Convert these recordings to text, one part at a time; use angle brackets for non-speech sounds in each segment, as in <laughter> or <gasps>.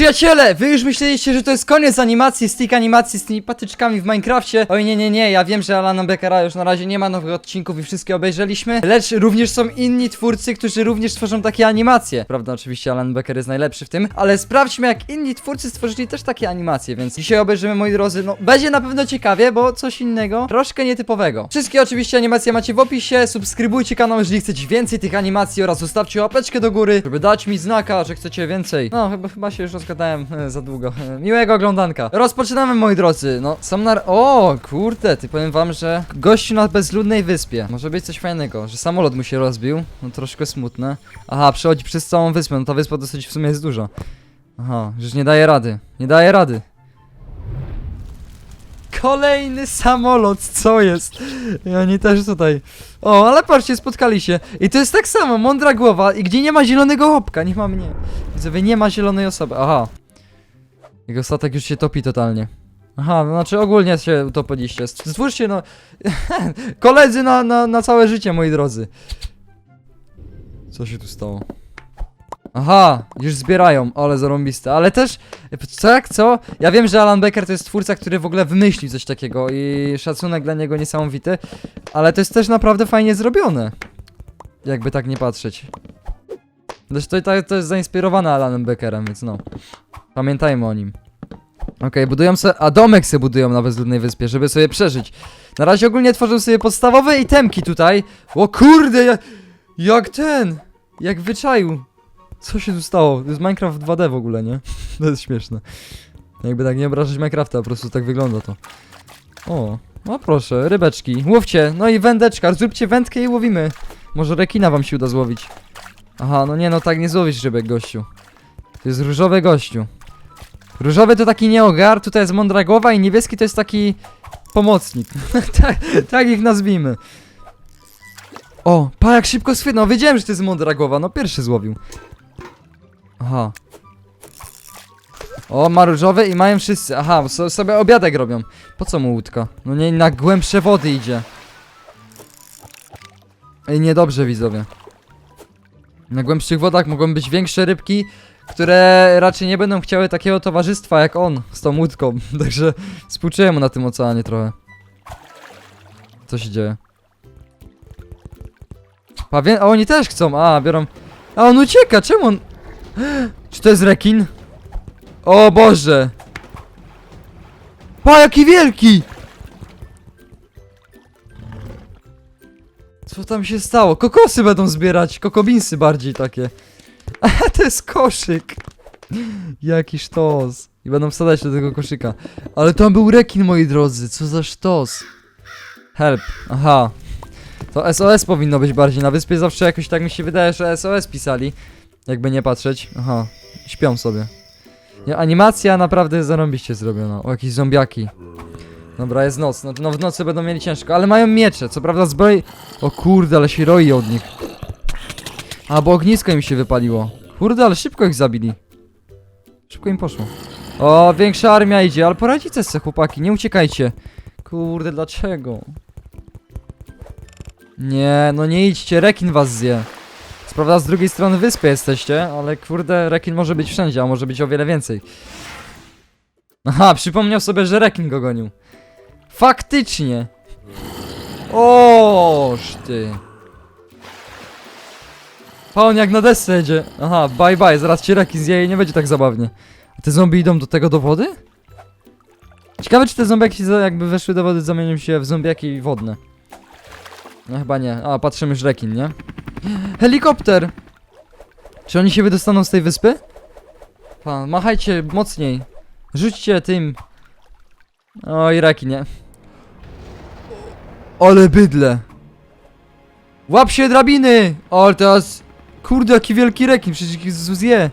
Przyjaciele, wy już myśleliście, że to jest koniec animacji, stick animacji z tymi patyczkami w Minecrafcie. Oj nie, nie, nie, ja wiem, że Alana Beckera już na razie nie ma nowych odcinków i wszystkie obejrzeliśmy, lecz również są inni twórcy, którzy również tworzą takie animacje. Prawda, oczywiście Alan Becker jest najlepszy w tym, ale sprawdźmy jak inni twórcy stworzyli też takie animacje, więc dzisiaj obejrzymy, moi drodzy, no będzie na pewno ciekawie, bo coś innego, troszkę nietypowego. Wszystkie oczywiście animacje macie w opisie, subskrybujcie kanał, jeżeli chcecie więcej tych animacji oraz zostawcie łapeczkę do góry, żeby dać mi znaka, że chcecie więcej. No, chyba, chyba się już rozgadałem e, za długo. E, miłego oglądanka. Rozpoczynamy, moi drodzy. No, są na... O, kurde, ty powiem wam, że gościu na bezludnej wyspie. Może być coś fajnego, że samolot mu się rozbił. No, troszkę smutne. Aha, przechodzi przez całą wyspę. No, ta wyspa dosyć w sumie jest duża. Aha, już nie daje rady. Nie daje rady. Kolejny samolot, co jest? I oni też tutaj. O, ale patrzcie, spotkali się. I to jest tak samo, mądra głowa. I gdzie nie ma zielonego chłopka, nie ma mnie. Widzowie, nie ma zielonej osoby. Aha. Jego statek już się topi totalnie. Aha, no znaczy ogólnie się utopiliście. Stwórzcie no. <laughs> Koledzy na, na, na całe życie, moi drodzy. Co się tu stało? Aha, już zbierają, ale zarąbiste, ale też, jak co? Ja wiem, że Alan Becker to jest twórca, który w ogóle wymyślił coś takiego i szacunek dla niego niesamowity, ale to jest też naprawdę fajnie zrobione. Jakby tak nie patrzeć. Zresztą to, to jest zainspirowane Alanem Beckerem, więc no. Pamiętajmy o nim. Okej, budują sobie, a domek sobie budują na bezludnej wyspie, żeby sobie przeżyć. Na razie ogólnie tworzą sobie podstawowe itemki tutaj. O kurde, jak, jak ten, jak wyczaił. Co się tu stało? To jest Minecraft w 2D w ogóle, nie? To jest śmieszne. Jakby tak nie obrażać Minecrafta, po prostu tak wygląda to. O, no proszę, rybeczki. Łówcie, no i wędeczka, zróbcie wędkę i łowimy. Może rekina wam się uda złowić. Aha, no nie no, tak nie złowisz rybek, gościu. To jest różowy gościu. Różowy to taki nieogar, tutaj jest mądra głowa i niebieski to jest taki pomocnik. <laughs> tak, tak ich nazwijmy. O, pa jak szybko schwytnął, wiedziałem, że to jest mądra głowa, no pierwszy złowił. Aha. O, ma i mają wszyscy. Aha, so, sobie obiadek robią. Po co mu łódka? No nie, na głębsze wody idzie. Ej, niedobrze widzowie. Na głębszych wodach mogą być większe rybki, które raczej nie będą chciały takiego towarzystwa jak on z tą łódką. <laughs> Także współczuję mu na tym oceanie trochę. Co się dzieje? Pawie... A oni też chcą. A, biorą... A on ucieka, czemu on... Czy to jest rekin? O Boże! Pa, jaki wielki! Co tam się stało? Kokosy będą zbierać, kokobinsy bardziej takie. <laughs> A to jest koszyk! Jaki sztos. I będą wsadzać do tego koszyka. Ale tam był rekin, moi drodzy, co za sztos. Help, aha. To SOS powinno być bardziej. Na wyspie zawsze jakoś tak mi się wydaje, że SOS pisali. Jakby nie patrzeć. Aha, śpią sobie. Nie, animacja naprawdę zarąbiście zrobiona. O, jakieś zombiaki. Dobra, jest noc. No, no w nocy będą mieli ciężko, ale mają miecze. Co prawda zbroi... O kurde, ale się roi od nich. A, bo ognisko im się wypaliło. Kurde, ale szybko ich zabili. Szybko im poszło. O, większa armia idzie, ale poradzicie sobie, chłopaki, nie uciekajcie. Kurde, dlaczego? Nie, no nie idźcie, rekin was zje. Co z drugiej strony wyspy jesteście, ale kurde, rekin może być wszędzie, a może być o wiele więcej. Aha, przypomniał sobie, że rekin go gonił. Faktycznie. Oż ty. Pa, on jak na desce jedzie. Aha, bye bye, zaraz cię rekin zje i nie będzie tak zabawnie. A te zombie idą do tego do wody? Ciekawe, czy te zombiaki jakby weszły do wody zamienią się w zombiaki wodne. No chyba nie. A, patrzymy już rekin, nie? Helikopter! Czy oni się wydostaną z tej wyspy? Pan, machajcie mocniej. Rzućcie tym. Oj, raki, nie. Ale bydle. Łap się drabiny! O, teraz... Kurde, jaki wielki rekin, przecież zje.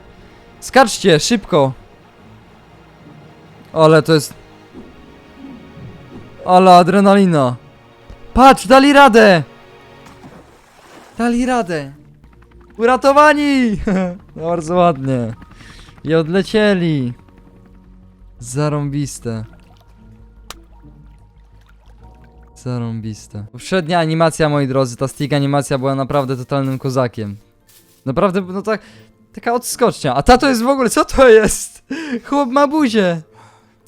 Skaczcie, szybko. Ale to jest... Ale adrenalina. Patrz, dali radę! Dali radę. Uratowani! <laughs> bardzo ładnie. I odlecieli. Zarąbiste. Zarąbiste. Poprzednia animacja, moi drodzy, ta stick animacja była naprawdę totalnym kozakiem. Naprawdę, no tak... taka odskocznia. A ta to jest w ogóle, co to jest? <laughs> Chłop ma buzię.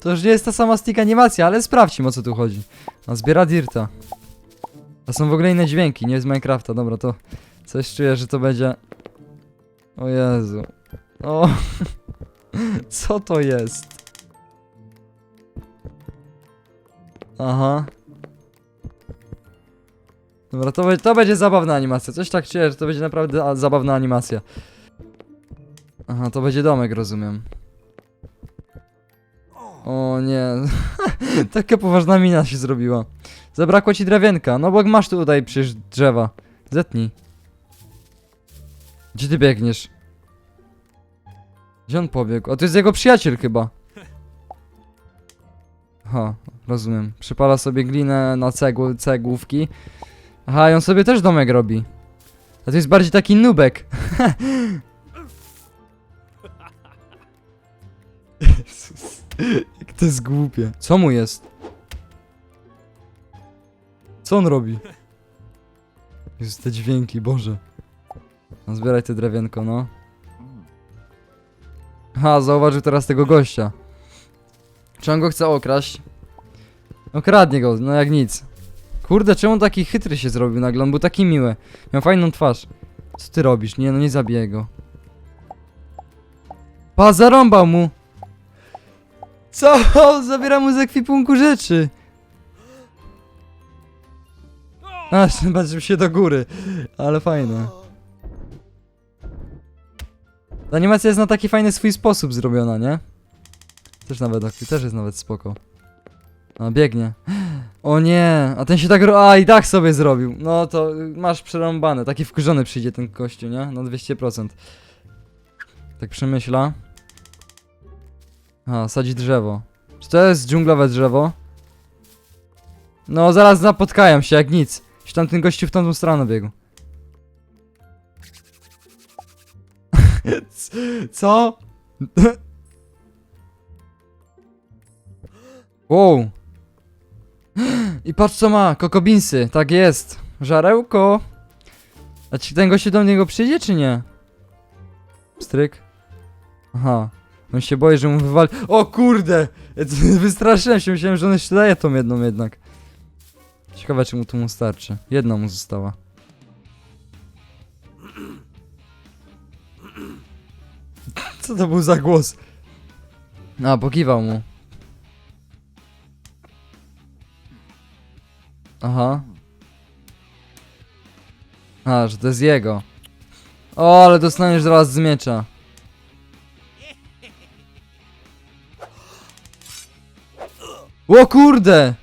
To już nie jest ta sama stick animacja, ale sprawdźmy o co tu chodzi. On zbiera dirta. A są w ogóle inne dźwięki, nie z Minecrafta. Dobra, to coś czuję, że to będzie... O Jezu. O... <laughs> Co to jest? Aha. Dobra, to, to będzie zabawna animacja. Coś tak czuję, że to będzie naprawdę zabawna animacja. Aha, to będzie domek, rozumiem. O nie. <laughs> Taka poważna mina się zrobiła. Zabrakło ci drewienka. No bo masz tu tutaj przecież drzewa. Zetnij. Gdzie ty biegniesz? Gdzie on pobiegł? O, to jest jego przyjaciel chyba. Aha, rozumiem. Przypala sobie glinę na cegł, cegłówki. Aha, i on sobie też domek robi. A to jest bardziej taki nubek. <laughs> Jak <laughs> to jest głupie. Co mu jest? Co on robi? Jezus, te dźwięki, Boże. No zbieraj te drewienko, no. Ha, zauważył teraz tego gościa. Czy on go chce okraść? Okradnie go, no jak nic. Kurde, czemu taki chytry się zrobił nagle? On był taki miły. Miał fajną twarz. Co ty robisz? Nie, no nie zabiję go. Pa, zarąbał mu! Co? Zabiera mu z ekwipunku rzeczy. Aż, patrzył się do góry. Ale fajne. Ta animacja jest na taki fajny swój sposób zrobiona, nie? Też nawet, ok, też jest nawet spoko. A, biegnie. O nie, a ten się tak. A, i tak sobie zrobił. No to masz przerąbane. Taki wkurzony przyjdzie ten kościół, nie? No 200%. Tak przemyśla. A, sadzi drzewo. Czy to jest dżunglowe drzewo? No, zaraz napotkają się, jak nic. Jeśli tamten gościu w tamtą stronę biegł. <laughs> Co? <laughs> wow. I patrz co ma, kokobinsy, tak jest. Żarełko. A czy ten gościu do niego przyjdzie, czy nie? Stryk. Aha. On się boi, że mu wywali. O kurde! <laughs> Wystraszyłem się, myślałem, że on jeszcze daje tą jedną jednak. Ciekawe, czy mu tu mu starczy. Jedna mu została. Co to był za głos? A, pokiwał mu. Aha. A, że to jest jego. O, ale dostaniesz zaraz z miecza. O kurde!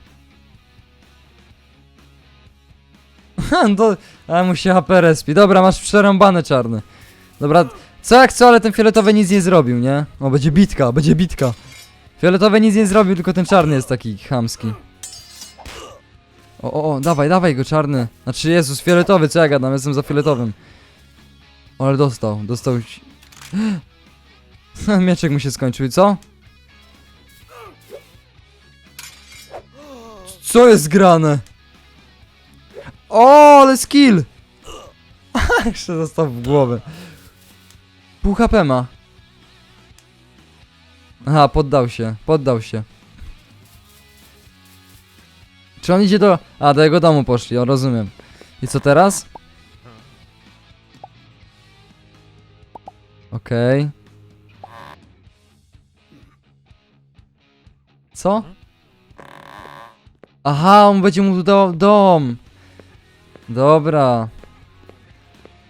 To... Ale mu HP respi. Dobra, masz przerąbane czarny. Dobra, co jak co, ale ten fioletowy nic nie zrobił, nie? O, będzie bitka, będzie bitka. Fioletowy nic nie zrobił, tylko ten czarny jest taki chamski. O, o, o, dawaj, dawaj go, czarny. Znaczy, Jezus, fioletowy, co ja gadam, jestem za fioletowym. O, ale dostał, dostał... <gasps> Mieczek mu się skończył co? Co jest grane? O, ale skill! <laughs> Jeszcze dostał w głowę. Pół HP ma. Aha, poddał się, poddał się. Czy on idzie do... A, do jego domu poszli, o, rozumiem. I co teraz? Okej. Co? Aha, on będzie mu dawał dom. Dobra.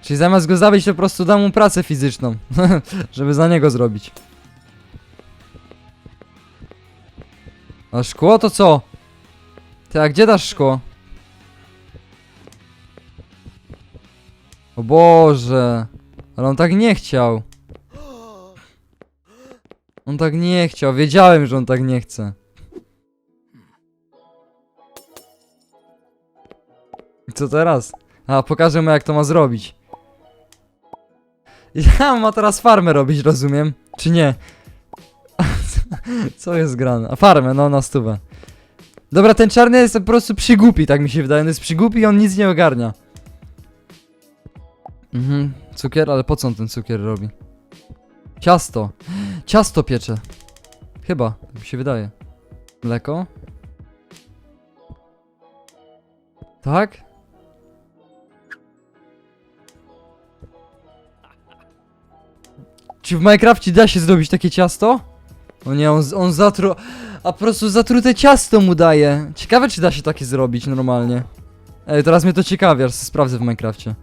Czyli zamiast go zabić, to po prostu dam mu pracę fizyczną. <laughs> żeby za niego zrobić. A szkło to co? Ty, a gdzie dasz szkło? O Boże. Ale on tak nie chciał. On tak nie chciał. Wiedziałem, że on tak nie chce. Co teraz? A, pokażę mu jak to ma zrobić. <laughs> Ja ma teraz farmę robić, rozumiem? Czy nie? <laughs> Co jest grane? A farmę, no na stówę. Dobra, ten czarny jest po prostu przygłupi, tak mi się wydaje. On jest przygłupi i on nic nie ogarnia. Mhm, cukier, ale po co on ten cukier robi? Ciasto. Ciasto piecze. Chyba, tak mi się wydaje. Mleko? Tak? Czy w Minecrafcie da się zrobić takie ciasto? O nie, on, on zatru... A po prostu zatrute ciasto mu daje. Ciekawe, czy da się takie zrobić normalnie. Ej, teraz mnie to ciekawi, aż sprawdzę w Minecrafcie.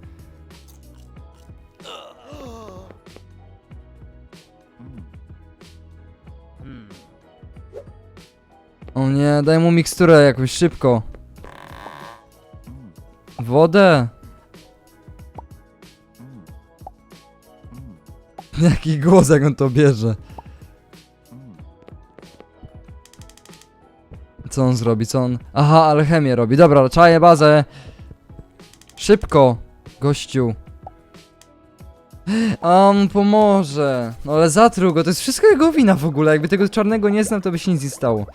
O nie, daj mu miksturę jakąś szybko. Wodę. Jaki głos, jak on to bierze. Co on zrobi? Co on... Aha, alchemię robi. Dobra, czaję bazę. Szybko, gościu. A on pomoże. No ale zatruł go, to jest wszystko jego wina w ogóle. Jakby tego czarnego nie znam, to by się nic nie stało.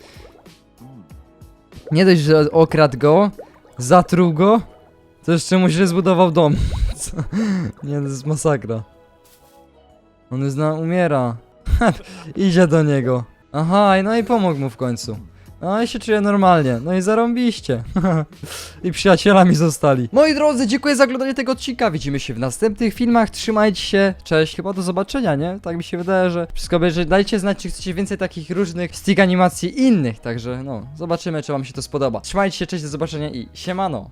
Nie dość, że okradł go, zatruł go, to jeszcze mu źle zbudował dom. <laughs> Nie, to jest masakra. On już na umiera. <laughs> Idzie do niego. Aha, no i pomógł mu w końcu. No i się czuje normalnie. No i zarąbiście. <laughs> I przyjacielami zostali. Moi drodzy, dziękuję za oglądanie tego odcinka. Widzimy się w następnych filmach. Trzymajcie się. Cześć. Chyba do zobaczenia, nie? Tak mi się wydaje, że wszystko będzie. Dajcie znać, czy chcecie więcej takich różnych stick animacji innych. Także no, zobaczymy, czy wam się to spodoba. Trzymajcie się, cześć, do zobaczenia i siemano.